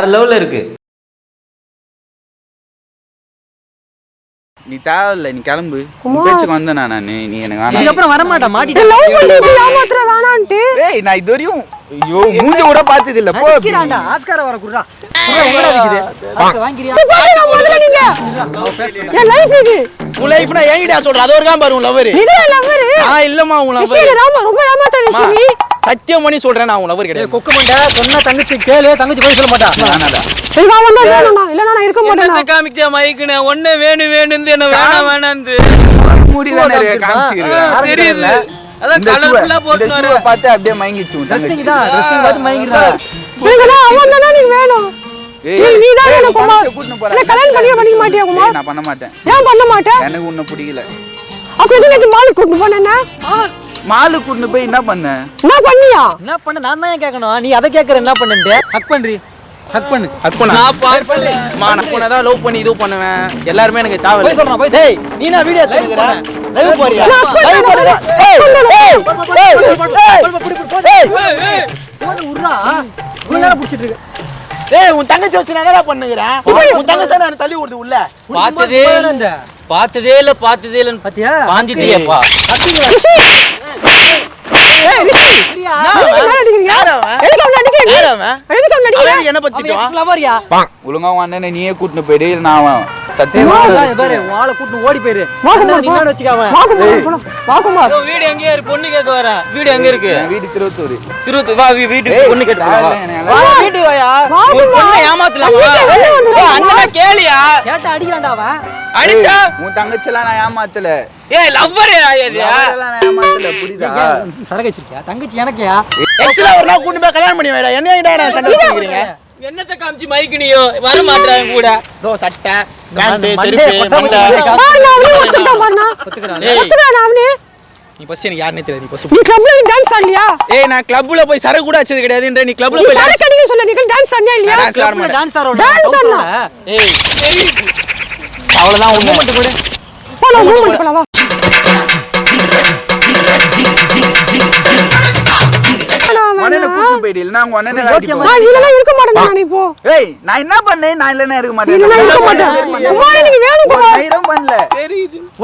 வேற லெவல்ல இருக்கு. நீ தேவையில்ல நீ கிளம்பு. பேச்சுக்கு வந்தேனா நானு? நீ எனக்கு வேணாம். இதுக்கப்புறம் வரமாட்டா மாட்டிட்டு லவ் பண்ணி இப்படி ஏமாத்துற வேணான்ட்டு. ஏய் நான் இது வரையும் ஐயோ மூஞ்ச கூட பார்த்தது இல்ல. போ. நடிக்கிறான்டா ஆஸ்கார வர வாங்கிறியா? முதல்ல நீங்க என் லைஃப் இது. உன் லைஃப்னா ஏங்கிட்டா சொல்ற? அது ஒரு காம் பாரு உன் லவர் இதுல லவ்வர் நான் இல்லம்மா உன் ராமா ரொம்ப ஏமாத்துற நீ. சத்தியம் பண்ணி சொல்றேன் நான் உன் லவர் ஏய், கிடையாது. கொக்கு மண்டை சொன்னா தங்கச்சி கேளு தங்கச்சி போய் சொல்ல மாட்டா. வந்தா வேணும்னா நான் இருக்க மாட்டேனா காமிச்சா மைக்குன்னு ஒண்ணு வேணும் வேணும்னு என்ன வேணாம் வேணாம்னு மூடி தானே காமிச்சிருக்கேன் தெரியுது. அதான் கலர்ஃபுல்லா போட்டு வர பார்த்து அப்படியே மயங்கிச்சு தங்கச்சி. தான் ட்ரெஸ்ஸிங் பார்த்து மயங்கிடுதா நீங்க அவன் தானே நீ வேணும் நீ தான் குமார் கல்யாணம் பண்ணிக்க பண்ணிக்க மாட்டியா குமார்? நான் பண்ண மாட்டேன். ஏன் பண்ண மாட்டேன்? எனக்கு உன்னை பிடிக்கல. அப்ப எதுக்கு மாலுக்கு கூட்டிட்டு போனேன்னா? மாலு கூட்டின்னு போய் என்ன பண்ண? என்ன பண்ணியா? என்ன பண்ண? நான் தான் ஏன் கேட்கணும்? நீ அதை கேட்கற என்ன பண்ணுன்ட்டு? ஹக் பண்றி. ஹக் பண்ணு. ஹக் பண்ண? நான் பாரு. மா நான் உன்னை தான் லவ் பண்ணி இது பண்ணுவேன். எல்லாருமே எனக்கு தேவை போய் சொல்றான் போய் டேய் நீ நான் வீடியோ எடுத்துக்கிற லைவ் போறியா? லைவ் போறியா ஏய் போது உர்றா இவ்வளவு நேரம் பிடிச்சிட்டு இருக்கு. ஏய் உன் தங்கச்சி வச்சு நான் என்னடா பண்ணுகிறேன்? உன் தங்கச்சி நான் தள்ளி விடுது உள்ள. பார்த்ததே. இந்த பார்த்ததே இல்ல பார்த்ததே இல்லன்னு பாத்தியா? பாஞ்சிட்டியேப்பா ஒழுங்கா அண்ணனை நீயே கூட்டின்னு போயிடு நான் பொண்ணு கேட்க வரேன் வீடு எங்க இருக்கு? என் வீடு திருவத்தூர். திருவத்து வா வீ- வீட்டுக்கு ஏய், பொண்ணு கேட்டு ஏமாத்தலாமா? கேளியா? கேட்டா அடிக்கிறான்டா அவன். அடிச்சா? உன் தங்கச்சியெல்லாம் நான் ஏமாத்தல. ஏய் லவ்வர் நான் ஏமாத்தல புரியுதா? தரகச்சிருக்கியா தங்கச்சி எனக்கியா? எக்ஸ்ல ஒரு நாள் கூட்டி போய் கல்யாணம் பண்ணி வைடா. என்ன ஏன்டா நான் சண்டை வச்சுக்கிறீங்க என்னத்த காமிச்சு மைக்கினியோ வர மாட்டாங்க கூட. தோ சட்டை பேண்ட் செருப்பு நீ ஃபர்ஸ்ட் எனக்கு யாருனே தெரியாது. நீ ஃபர்ஸ்ட் நீ கிளப்ல டான்ஸ் ஆடலையா? ஏய் நான் கிளப்ல போய் சரக்கு கூட வச்சது கிடையாதுன்ற நீ கிளப்ல போய் சரக்கு அடிக்க சொல்ல நீ டான்ஸ் ஆடியா இல்லையா டான்ஸ் மாட்டேன் டான்ஸ் ஆரோட Dance ஆடலாம். ஏய். அவ்வளவுதான் உண்மை. மட்டும் கூட போலாம் மூவ்மெண்ட் போலாம் வா.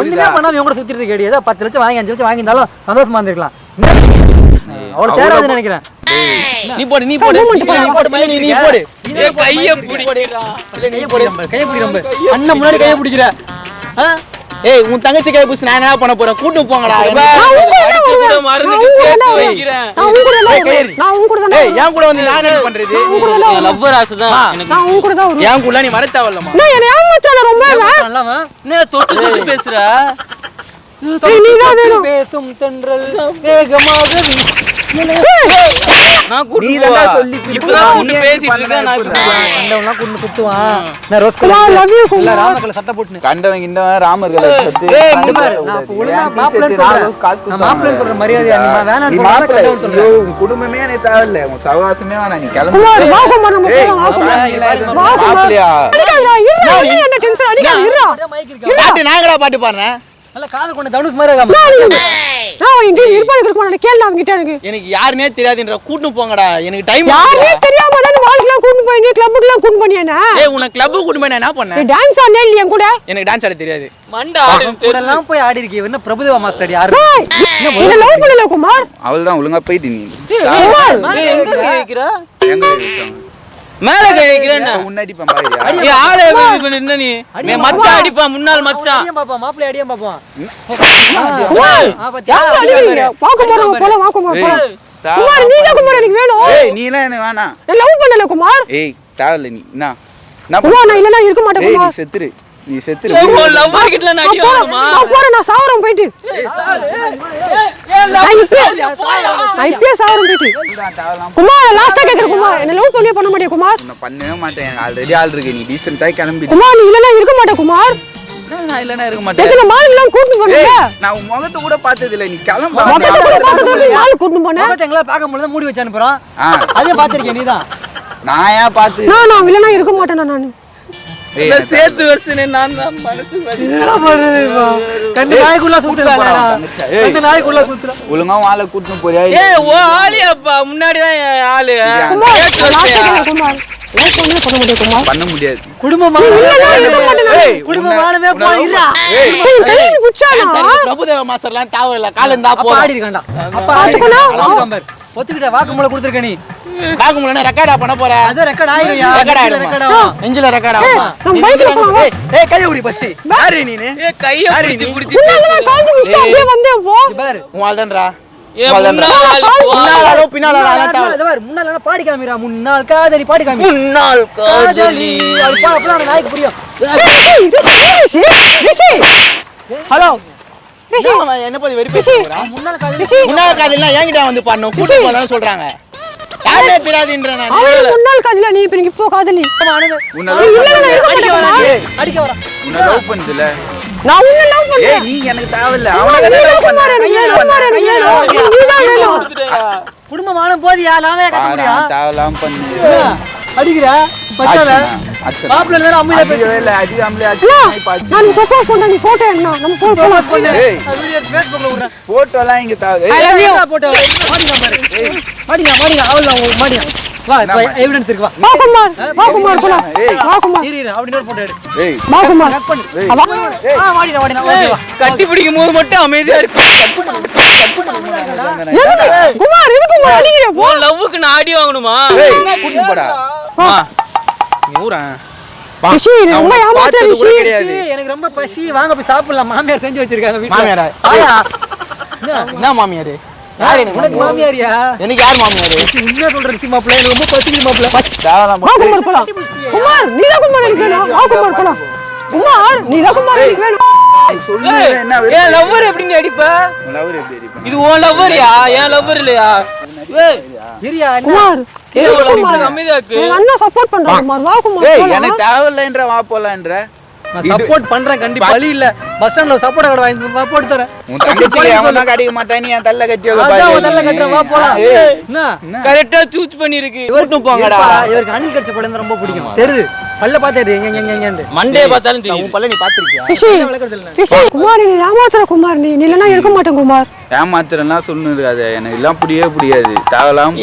ஒண்ணுமே பண்ணாம இவங்க கூட சுத்திட்டு இருக்க ஏதோ பத்து லட்சம் வாங்கி அஞ்சு லட்சம் வாங்கியிருந்தாலும் சந்தோஷமா இருந்திருக்கலாம். அவ்வளவு தேராதுன்னு நினைக்கிறேன். நீ போடு நீ போடு. நீ போடு பையன் நீ நீ போடு. கைய பிடிக்கிறா கையை பிடி கையை பிடி ரொம்ப. அண்ணன் முன்னாடி கையை பிடிக்கிற? ஏய் உன் தங்கச்சி கை புடிச்சு நான் என்ன பண்ண போறேன்? கூட்டு போங்கடா. நான் உங்க கூட தான் கூட வருவேன்? மருந்துக்கு நான் உங்க கூட தான் சேர்த்து வருவேன்? வைக்கிறேன். நான் உங்க கூட தான் ஏய், வருவேன்? கையெடு. நான் உங்க கூட தான் ஏய் வருவேன்? என் கூட வந்து நான் என்ன பண்றது? நான் உங்க கூட தான் வருவேன்? லவ்வர் ஆசை தான் எனக்கு. நான் உங்க கூட தான் வருவேன். என் கூட நீ மற தேவையில்லம்மா நான் என்ன ஏமாத்தான ரொம்ப அவன். நல்லாவா என்ன தொட்டு தொட்டு பேசுற? நீ தான் வேணும். பேசும் தென்றல் வேகமாக. நான் கூட்டு. தான்டா சொல்லி இப்பதான் கூட்டு பேசிட்டு இருக்கேன் நான் நான் லவ் யூ இல்ல ராமக்கல சட்டை போட்டுன்னு. கண்டவன் கிண்டவன் ராமர்களை சத்து ஏய், குமார், நான். ஒழுங்கா நாலு சொல்றேன். காசு நான் சொல்ற மரியாதையா? நீ நீ சொல்ற. உன் குடும்பமே உன் சகவாசமே வேணாம். நீ கிளம்பு. குமார் வா குமார் நம்ம ஏய், போலாம் வா குமார். மாப்பிள்ளை இல்ல, வா குமார். மாப்பிள்ளையா? அடிக்காதடா இருடா நீ என்ன டென்ஷன் அடிக்காத இருடா. மைக் இருக்கா? பாட்டு நான் எங்கடா பாட்டு பாடுறேன்? நல்ல காதல் கொண்ட தனுஷ் மாதிரி இருக்காம. நான் நான் இங்க இருப்பாரு இருக்க மாட்டேன் கேளு அவங்க கிட்ட எனக்கு. எனக்கு யாருனே தெரியாதுன்ற கூட்டு போங்கடா. எனக்கு டைம் யாருமே தெரியாம தான் கூட்டு போய் நீ கிளப்புக்குலாம் கூட்டு பண்ணியானே ஏய் உன கிளப் கூட்டு போய் நான் என்ன நீ பண்ணேன் டான்ஸ் ஆடனே இல்லையா என் கூட? எனக்கு டான்ஸ் ஆட தெரியாது. மண்டை. எல்லாம் போய் ஆடி இருக்கீங்க என்ன பிரபுதேவா மாஸ்டர் யாரு? இதை லவ் பண்ணல குமார். அவள் தான் ஒழுங்கா போயிட்டு நீ. எங்க எங்க இருக்காங்க? மேல கை வைக்கிறேன்னா உன்னடிப்பேன் பாரியா ஏய், ஆளே இது பண்ணு, என்ன நீ நீ மச்சான் அடிப்பான் பாப்பா குமார் நீ தான் குமார் எனக்கு வேணும் ஏய் நீ எல்லாம் எனக்கு வேணாம் நான் லவ் பண்ணல குமார் ஏய் தேவையில்ல நீ என்ன என்ன குமார் நான் இல்லனா இருக்க மாட்டேன் நீ குமார் செத்துரு நீ செத்துரு லவ்வர் கிட்ட நான் நான் அடி வாங்குமா நான் போறேன் நான் சாவறேன் போயிட்டு நான் இப்பயே நான் இப்பயே சாவறேன் போயிட்டு குமார் லாஸ்டா கேக்குறேன் குமார் பண்ணியே பண்ண மாட்டியா குமார்? நான் பண்ணவே மாட்டேன். ஆல்ரெடி ஆள் இருக்கு. நீ டீசெண்டாக கிளம்பி. குமார் நீ இல்லனா இருக்க மாட்டே குமார். நான் இல்லைன்னா இருக்க மாட்டேன். எத்தனை மால் எல்லாம் கூட்டு போனீங்க? நான் உன் முகத்தை கூட பார்த்தது இல்ல நீ கிளம்பு. மொத்தத்தை கூட பார்த்தது இல்ல மால் கூட்டு போனேன் முகத்தை எங்களால பார்க்க முடியல மூடி வச்சு அனுப்புறோம். ஆ. அதையும் பார்த்திருக்கேன் நீதான். நான் ஏன் பார்த்து நான் நான் இல்லனா இருக்க மாட்டேன் நான்? சேர்த்து வச்சுனே நான் தான் மனசு? கண்டு நாய்க்குள்ள சுத்துறான் நாய்க்குள்ள சுத்துறான். ஒழுங்கா வாழை கூட்டின்னு போறியா? ஏய் ஓ ஆளியாப்பா முன்னாடி தான் ஆளு. பண்ண முடியாது பிரபுதேவ மாஸ்டர்லாம் இருக்கான்டா. அப்பா அப்பா ஒத்துக்கிட்ட வாக்குமூலம் கொடுத்துருக்க நீ. முன்னாடி ரெக்கார்டா பண்ண போற? அது ரெக்கார்ட் ஆயிரும்யா. ரெக்கார்ட் ஆயிடும் ரெக்கார்ட் ஆகும். ரெக்கார்ட் ஆகும்? நம்ம பைக்ல போலாம் ஏய் கைய உரி பஸ் யாரு நீனு ஏய் கைய பிடிச்சு பிடிச்சு. நான் காலேஜ் முடிச்சிட்டு அப்படியே வந்தேன்? போ பாரு. உன் முன்னாள் பாடி காமிரா காதலி. பாடி காமி முன்னாள் காதலி அப்பதான் நாய்க்கு புரியும். ஹலோ. என்ன பத்தி வெறி பேசுறான் முன்னாள் காதலி என்கிட்ட வந்து பண்ணும்? கூட்டு போலாம் சொல்றாங்க. யாருமே தெரியாதுன்ற நான் முன்னாள் காதலியா நீ இப்ப இப்போ காதலி. நான். அடிக்க வரா உன்னை love பண்ணுதுல. நான் உன்னை லவ் ஏய், பண்றேன் நீ எனக்கு தேவையில்ல. அவனை நீ தானே தான் love குமார், பண்ண. எனக்கு வேணும், குமார், எனக்கு வேணும். எனக்கு நீதான் வேணும். குடும்பமான போதியா? நாமே கட்ட பண்ணு. அடிக்கிற? பச்சாவ அடிச்சனா, அடிச்சனா. மாப்பிள்ளை நேரம் அம்மையில அடிக்கவே இல்ல, அடிக்காமலே அண்ணா, அடிச்சனா, இப்ப அடிச்சு. நான் propose பண்றேன், நீ photo எடுண்ணா. நம்ம போ- போலாம். ஏய், வீடியோ ஃபேஸ்புக்ல விடுறேன். Photo எல்லாம் இங்க. போட்டோ மாடிங்க மாடிங்க அவங்க மாடிங்க வா. எவிடன்ஸ் இருக்கு வா. வா குமார், வா குமார், போலாம். ஏய். வா குமார், இரு இரு அப்படி இன்னொரு போட்டோ எடு. ஏய், வா குமார். ஏய், வா. ஆ மாடினா மாடினா ஓகே வா. கட்டி பிடிக்கும் போது மட்டும் அமைதியா இருப்பேன் எதுக்கு? குமார், எதுக்கு குமார் அடிக்கிற? லவ்வுக்கு நான் அடி வாங்கணுமா? ஏய், கூட்டின்னு போடா. ஊரன் ரிஷி, நீ ரொம்ப ரிஷி. ஏய், எனக்கு ரொம்ப பசி வாங்க போய் சாப்பிடலாம். மாமியார் செஞ்சு வச்சிருக்காங்க வீட்ல. மாமியாரா? ஆயா என்ன? மாமியாரு? உனக்கு மாமியாரு? மாமியாரியா? எனக்கு யார் மாமியாரு? உண்மையா சொல்றேன் மாப்பிள்ள. எனக்கு ரொம்ப பசிக்குது மாப்பிள்ள. வா குமார், போலாம். குமார், நீதான் குமார் எனக்கு வேணும். வா குமார், போலாம். குமார், நீதான் குமார் எனக்கு வேணும். லவ்வர் அடிப்ப? அடிப்பான்? இது உன் லவ்வரியா என் லவ்வர் இல்லையா? குமார், அண்ணா support பண்றான். எனக்கு தேவையில்லைன்ற வா போலான்ற. நான் சப்போர்ட் பண்றேன் கண்டிப்பா. வழி இல்ல. பஸ் ஸ்டாண்ட்ல சப்போர்ட் கடை வாங்கி சப்போர்ட் தரேன். உன் தங்கச்சி எவனா கடிக்க மாட்டான் நீ என் தள்ள கட்டி வைக்க பாரு. தள்ள கட்டுறேன் வா போலாம். என்ன? கரெக்டா சூஸ் பண்ணிருக்கு. கூட்டு போங்கடா. இவருக்கு அணில் கட்ச படம் ரொம்ப பிடிக்கும். தெரியுது பல்ல பார்த்தே எங்க எங்க எங்க மண்டே பார்த்தாலும் தெரியும். உன் பல்ல நீ பாத்திருக்கியா குமார், நீ ஏமாத்துற குமார் நீ. இல்லைன்னா இருக்க மாட்டேன் குமார். ஏமாத்துறேன்லாம் சொல்லணும் இருக்காது. எனக்கு எல்லாம் புரியவே புரியாது.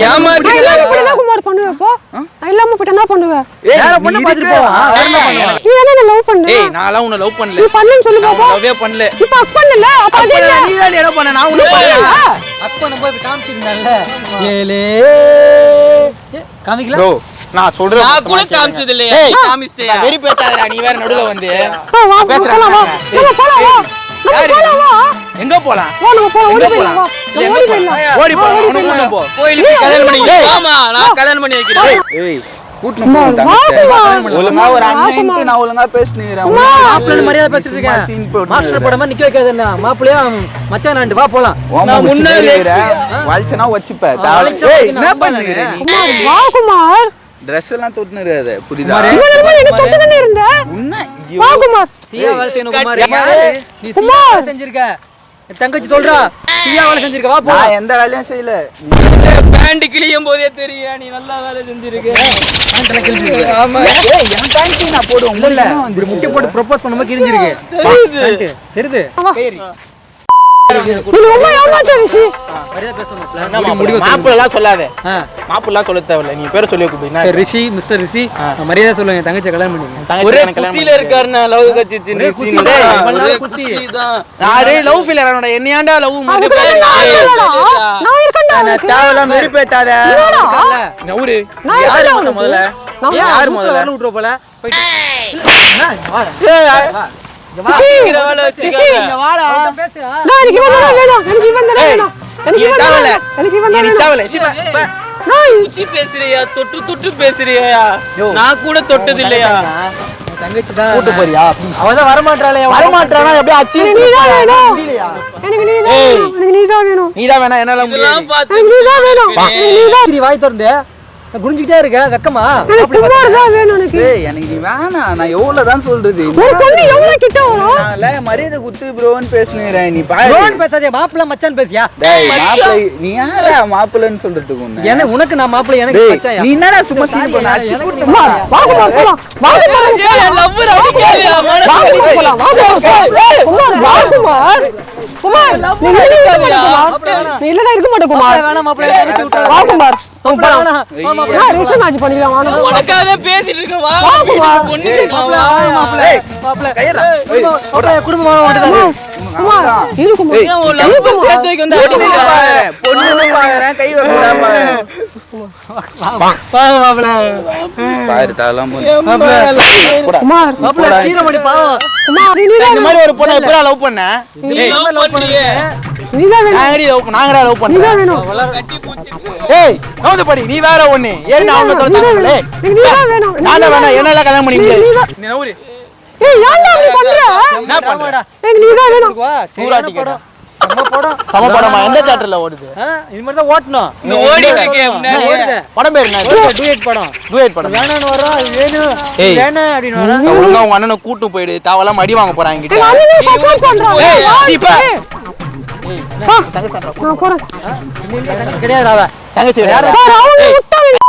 என்ன குமார் பண்ணுவ இப்போ? நான் இல்லாம போயிட்டு என்ன பண்ணுவ? வேற நீ பொண்ணை வேற என்ன பண்ணுவான் நீ என்னை? ஏய் நான்லாம் உன்னை லவ் பண்ணல. நீ சொல்லு நான் பாப்போம். லவ்வே பண்ணல. இப்ப hug பண்ணல, அப்ப அது என்ன? நீ தான் என்ன பண்ண? நான் உன்னை பண்ணல அப்ப நம்ம போய் காமிச்சிருந்தான்ல. ஏலே. காமிக்கல? Bro, நான் சொல்றேன் நான் கூட காமிச்சது இல்லையா நீ காமிச்சிட்டியா? வெறி பேசாதடா நீ வேற நடுவுல வந்து. வா, வா, போலாம், வா. நம்ம போலாம், வா. நம்ம யாரு? போலாம், வா. எங்க போலாம்? வா, நம்ம போலாம், ஓடி எங்க ஓடி போலாம்? ஓடி போ கூட போ. கோயிலுக்கு கல்யாணம் பண்ணி ஆமா நான் கல்யாணம் பண்ணி வைக்கிறேன். ஏய், குமார். குமார். ஒழுங்கா ஒரு குமார். நான் ஒழுங்கா பேசினுக்கிறேன். மாப்பிள்ளை மரியாதை பேசிட்டு இருக்கேன் மாஸ்டர் படமா நிக்க வைக்காதுன்னா மாப்பிள்ளையா மச்சான் ஆண்டு வா போலாம் நான் முன்னாடி. வலிச்சனா வச்சுப்ப. என்ன நான் பண்ணுகிற நீ? குமார், வா, குமார். Dress எல்லாம் இருக்காத, புரியுதா? என்னை இருந்த? உன்னை, வா. குமார். குமார்? நீ செஞ்சிருக்க என் தங்கச்சி சொல்றா தீயா வேலை செஞ்சிருக்க வா போலாம். நான் எந்த வேலையும் செய்யல. பேண்ட் கிளியும் போதே தெரியும் நீ நல்லா வேலை செஞ்சிருக்க. ஆமா. ஏய், என் pant நான் போடுவேன். இல்ல முட்டி போட்டு ப்ரொபோஸ் பண்ணும்போது கிழிஞ்சிருக்கு. தெரியுது. தெரியுது. மாப்பிள்ளலாம் சொல்லாத. மாப்பிள்ளலாம் சொல்ல தேவையில்ல. நீ பேரை சொல்லி கூப்பிடு சரி ரிஷி மிஸ்டர் ரிஷி மரியாதை சொல்லுங்க. என் தங்கச்சி கல்யாணம் பண்ணுங்க ஒரே குசியில இருக்காருண்ணா லவ் கட்சி நானே லவ் ஃபீல் ஆனோட என்னையாண்டா லவ். தேவையில்லாம வெறுப்பேத்தாத? நவுரு நான் யாரு. முதல்ல? நான் யாரு யார் முதல்ல? முதல்ல விட்டுற போல பேசுறியா? தொட்டு தொட்டு பேசுறியா. நான் கூட தொட்டது இல்லையா கூட்டு போறியா? அவதான் வரமாட்டாளே வரமாட்டானா? எப்படியே அச்சு நீ தான் வேணும். எனக்கு நீ தான் வேணும். நீ தான் வேணும். நீ தான் வேணா என்னால முடியாது. நீ தான் வேணும். நீ தான் வாய் திறந்து. குனிஞ்சுக்கிட்டே இருக்க வெக்கமா எனக்கு தான் வேணும் எனக்கு டேய் எனக்கு நீ வேணாம் நான் எவ்வளவு தான் சொல்றது ஒரு பொண்ணு எவ்வளவு கிட்ட வரும் நான்ல மரியாதை குத்து ப்ரோன்னு பேசுனேன் நீ பாரு ரோன் பேசாதே மாப்பிள்ள மச்சான் பேசியா டேய் மாப்பிள்ளை நீ யாரா மாப்பிள்ளைன்னு சொல்றதுக்கு உன்னை எனக்கு உனக்கு நான் மாப்பிள்ள எனக்கு மச்சான் நீ என்னடா சும்மா சீன் பண்ண அடிச்சு போலாம் வா குமார் ஏய், lover அடிக்காதயா, மனசு வா குமார் போலாம் வா குமார் நீ இல்ல இருக்க மாட்டே குமார். நீ இல்லனா இருக்க மாட்டே குமார். வேணாம் தங்கச்சி விட்டு வா குமார். நான் ரிசன் மேட்ச் பண்ணிக்கலாம். வாங்க உனக்காக தான் பேசிட்டு இருக்கேன். வா. வா குமார். வா. வா, மாப்பிள்ள. மாப்பிள்ள. குடும்பம், மாப்பிள்ள. குடும்பமா வந்துட்டாரு குமார் இரு குமார் ஏன் உன் love சேர்த்து வைக்க வந்து? அடிக்கிறீங்க? பொண்ணு பாக்குறேன் கை வைக்கிறேன் வாங்க மாப்பிள்ள பாரு தாலாம் குமார் மாப்பிள்ள தீரமணி பாவம். குமார் நீ தான் இந்த மாதிரி ஒரு பொண்ணை எப்படா லவ் பண்ண? நீ love பண்றியே. நீ தான் வேணும் நாங்கடி லவ் நாங்கடா லவ் நீ பண்ண தான் வேணும் கட்டி பூச்சிட்டு. ஏய் கவுந்து படி நீ வேற ஒண்ணு. தான் தொலைச்சாங்களே வேணும் என்னால கல்யாணம் பண்ணி ஏய் ஏன்டா அப்படி பண்ற? என்ன பண்ற? எனக்கு நீ தான் வேணும். வா சரியான படம்? நம்ம படம்? சம படமா எந்த தியேட்டர்ல ஓடுது? தான் ஓட்டணும். முன்னாடி. படம் பேர் என்ன? டூயட் படம். டூயட் படம். வேணான்னு வரோம் அது வேணும். வரோம் ஒழுங்கா உங்க அண்ணனை கூட்டு போயிடு. தாவெல்லாம் மடி வாங்க போறாங்க கிட்ட அண்ணனே சப்போர்ட் பண்றான். ஏய், நான் போறேன். கிடையாது அவ. தங்கச்சி வேற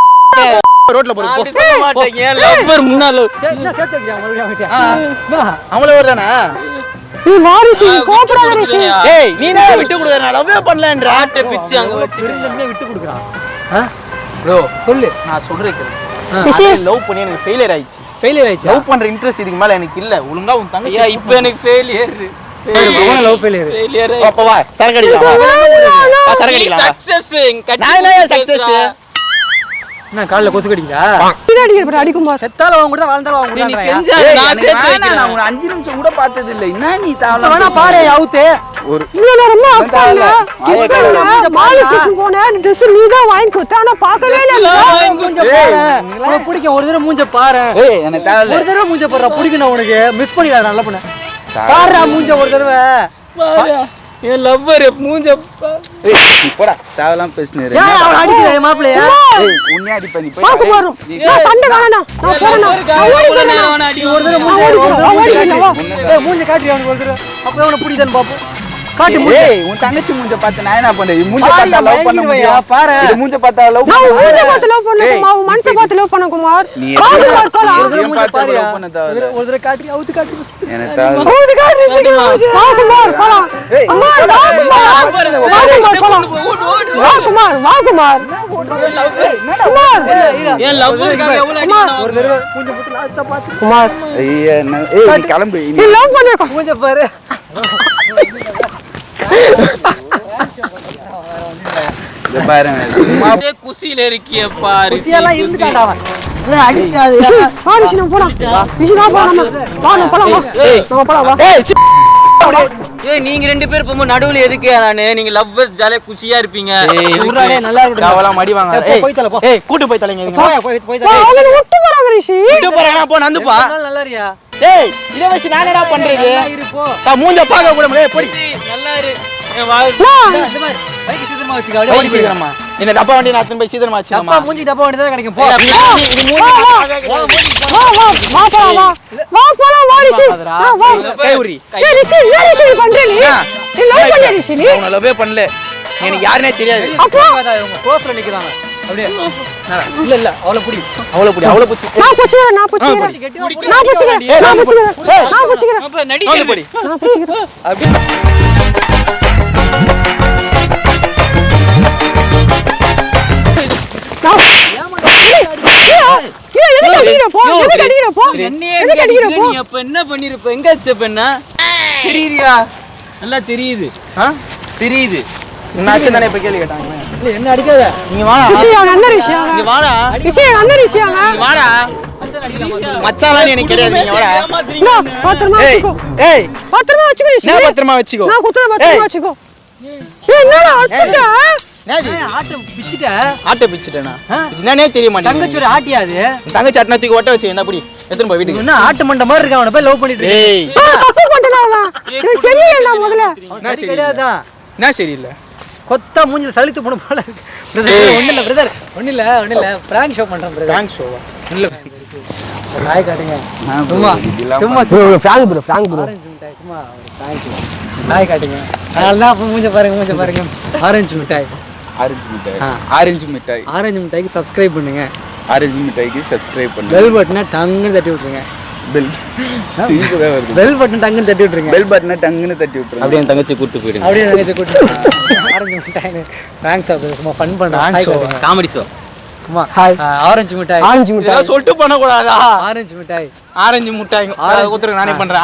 ரோட்ல போற அப்படி சொல்ல மாட்டேங்க. என் lover முன்னால? சரி, என்ன சேர்த்து வைக்கிறேன் மறுபடியும் அவன்கிட்ட. என்ன? அவங்கள ஒரு தானே? நீ வாரிசு கோபப்படாத ரிஷி ஏய் நீ என்ன விட்டு கொடுக்குற? லவ்வே பண்ணலன்ற. ஆட்டை பிச்சு அங்க வச்சு விட்டு கொடுக்குறான்? ப்ரோ சொல்லு. நான் சொல்றேன் லவ் பண்ணி எனக்கு ஃபெயிலியர் ஆயிடுச்சு. ஃபெயிலியர் ஆயிடுச்சா? லவ் பண்ற இன்ட்ரெஸ்ட் இதுக்கு மேல எனக்கு இல்ல. ஒழுங்கா உன் தங்கச்சி இப்ப எனக்கு ஃபெயிலியர் லவ் ஃபெயிலியர் ஃபெயிலியர் அப்ப வா. சரக்கு அடிக்கலாம் சரக்கு அடிக்கலாம். சக்சஸ் நான் என்ன success? என்ன காலைல கொசு கடிங்களா இது அடிக்கிற பாரு. அடிக்குமார் செத்தால வாங்க கூட வாழ்ந்தால வாங்க நீ கெஞ்சா நான் சேர்த்து உன்னை அஞ்சு நிமிஷம் கூட பார்த்தது இல்ல என்ன நீ வேணா தாவலாம் பாரு அவுத்து. ஒரு இல்ல நான் ரொம்ப அக்கால கிஸ் ஆயா, பண்ணல மாலுக்கு போனேன் ட்ரெஸ் நீ தான் வாங்கி கொடுத்த ஆனா பார்க்கவே இல்ல மூஞ்ச பாரு. உனக்கு பிடிக்கும். ஒரு தடவை மூஞ்ச பாரு. ஏய் எனக்கு தேவையில்ல. ஒரு தடவை மூஞ்ச பாரு பிடிக்கணும் உனக்கு. மிஸ் பண்ணிடாத நல்ல பண்ண. பாரு மூஞ்ச ஒரு தடவை. பாரு, என் லவ்வர் மூஞ்ச பா- ஏய் நீ போடா. தேவலாம் ஏன் அவன் அடிக்கிற மாப்பிளைய ஏய் உன்னைய அடி பண்ணி போய் பாக்கு வரும் நான் சண்டை வேணாம். நான் போறேன் அடி ஒரு தடவை. மூஞ்ச நான். மூஞ்ச காட்டு. அவனுக்கு ஒரு தடவை? அப்ப அவனை பிடிக்குதான்னு பாப்போம். காட்டு மூஞ்ச. ஏய் உன் தங்கச்சி மூஞ்ச பார்த்து நான் என்ன பண்றது இது மூஞ்ச பாரு, பார்த்தா லவ் பண்ண முடியும். பாரு. இது மூஞ்ச பார்த்தா லவ் பண்ண மூஞ்ச பார்த்து லவ் பண்ண குமார் உன் மனசை பார்த்து லவ் பண்ண குமார் நீ ஒரு மூஞ்ச பண்ண ஒரு தடவை காட்டி அவுத்து காட்டி எனக்கு தேவையில்ல அவுது காட்டு வா குமார் வா குமார் வா குமார் போலாம். ஓடு, ஓடு. வா குமார் வா குமார் குமார் என் லவ்வருக்காக எவ்வளவு அடி குமார். வாங்குவேன். ஒரு தடவை மூஞ்ச போட்டு லாஸ்டா பார்த்து. குமார் ஐயா, நான்- ஏய் நீ கிளம்பு நீ லவ் மூஞ்ச பாரு. பாரு அப்படியே குசியில இருக்கிய பாரு. குசியெல்லாம் அவன். நீங்க ரெண்டு பேரும் போகும்போது நடுவுல எதுக்கு நானு நீங்க லவ்வர்ஸ் ஜாலியா குச்சியா இருப்பீங்க. நல்லா இருக்கட்டும். தாவெல்லாம் மடி வாங்க ஏய், போ, ஏய், போய் தல, போ. ஏய் கூட்டு போய் தலைங்க. போய் போய். அவனை விட்டு போறாங்க ரிஷி கூட்டு போறாங்க போ நந்துப்பா நல்லா இருக்கியா? ஏய் இதை வச்சு நான் என்னடா பண்றது. நான் மூஞ்ச பார்க்க கூட முடியாது போடி. நல்லா இரு. இந்த டப்பா வண்டி நான் போய் சீக்கிரமா அப்பா வச்சுக்கமா மூஞ்சி டப்பா வேண்டியதா கிடைக்கும் போ. வா வா வா வா. வா போலாம் வா. வா போலாம் வா ரிஷி. வா வா. கை உரி ஏய் ரிஷி என்ன ரிஷி நீ பண்ற நீ? நீ லவ் பண்ண ரிஷி நீ? அவன லவ்வே பண்ணல. எனக்கு யாருனே தெரியாது. அப்போ? இவங்க க்ளோஸ்ல நிக்கிறாங்க. அப்படியே. இல்ல இல்ல அவளை புடி. அவ்வளவு புடி நான் புடிச்சுக்கிறேன் நான் புடிச்சுக்கிறேன். நான் புடிச்சுக்கிறேன் நான் புடிச்சுக்கிறேன். நான் புடிச்சுக்கிறேன். அப்ப புடி. நான் புடிச்சுக்கிறேன். என்ன பண்ணிருப்ப? எங்க வச்ச பெண்ணா? தெரியுறியா நல்லா தெரியுது. ஆ? தெரியுது. நான் தானே இப்ப கேள்வி கேட்டாங்க? இல்ல என்ன அடிக்காத? நீங்க வாடா. ரிஷி அவங்க அண்ணன் ரிஷி அவங்க இங்க வாடா. ரிஷி அவங்க அண்ணன் ரிஷி அவங்க இங்க வாடா மச்சான் எனக்கு கிடையாது நீங்க வாடா இந்தா, பத்திரமா ஏய் வச்சுக்கோ. ஏய். பத்திரமா வச்சுக்கோ ரிஷி. நான் பத்திரமா வச்சுக்கோ? நான் குத்துற பத்திரமா வச்சுக்கோ. ஏய். என்னடா அத்துட்ட என்னன்னே தெரிய மாட்டேங்குது. தங்கச்சி ஒரு ஆட்டியாது தங்கச்சி அட்டனத்துக்கு ஒட்ட வச்சு என்ன புடி. எத்தனை போய் வீட்டுக்கு. என்ன ஆட்டு மண்ட மாதிரி இருக்கான் அவனை போய் லவ் பண்ணிட்டு இருக்க. தப்பு இது சரியில்லை முதல்ல. அவன் சரி கிடையாதுதான் என்ன சரியில்லை? கொத்தா மூஞ்சில சலித்து போன போல இருக்கு. ஒன்றும் இல்லை பிரதர் ஒன்றும் இல்லை ஒன்றும் இல்லை. ப்ராங்க் ஷோ பண்ணுறேன் பிரதர் தேங்க்ஸ் ஷோவா இல்லை நாய் காட்டுங்க. சும்மா சும்மா ஃப்ராங்க் ப்ரோ ஃப்ராங்க் ப்ரோ சும்மா தேங்க்யூ நாய் காட்டுங்க. அதனால தான் அப்போ மூஞ்ச பாருங்க மூஞ்ச பாருங்க. ஆரஞ்சு மிட்டாய். Orange Mittai. Orange Mittai. Orange மிட்டாய்க்கு subscribe பண்ணுங்க. ஆரஞ்சு மிட்டாய்க்கு சப்ஸ்கிரைப் பண்ணுங்க. பெல் பட்டனை டங்குன்னு தட்டி விட்ருங்க பெல் சிரிப்பு தான் வருது. பெல் பட்டன் டங்குன்னு தட்டி விட்ருங்க பெல் பட்டனை டங்குன்னு தட்டி விட்டுருங்க. அப்படியே என் தங்கச்சி கூட்டு போயிடுங்க. அப்படியே தங்கச்சி கூட்டு ஆரஞ்சு மிட்டாய்னு தேங்க்ஸ் சாப்பிடுங்க சும்மா ஃபன் பண்ணுறேன் காமெடி ஷோ சும்மா ஹாய் ஆரஞ்சு மிட்டாய். ஆரஞ்சு மிட்டாய். சொல்லிட்டு பண்ணக்கூடாதா ஆரஞ்சு மிட்டாய். ஆரஞ்சு முட்டாய். நானே பண்றேன்.